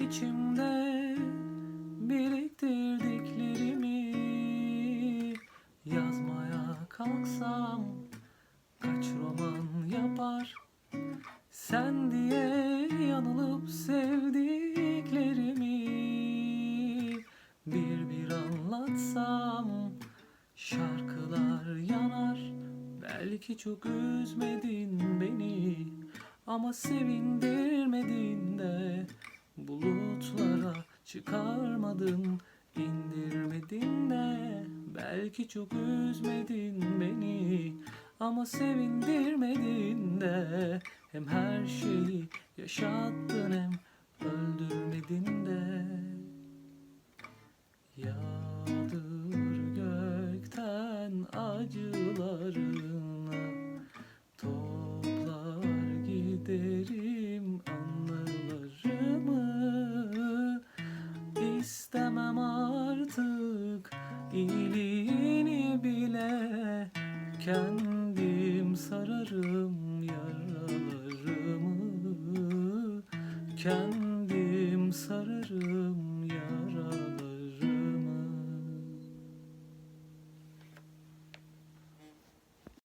içimde biriktirdiklerimi yazmaya kalksam kaç roman yapar sen diye yanılıp sevdiklerimi bir bir anlatsam şarkılar yanar. Belki çok üzmedin beni ama sevindirmedin çıkarmadın indirmedin de belki çok üzmedin beni ama sevindirmedin de hem her şeyi yaşattın hem öldürmedin de. Yağdır gökten acılarını Toplar giderim anılarımı artık iyiliğini bile Kendim sararım yaralarımı. Kendim sararım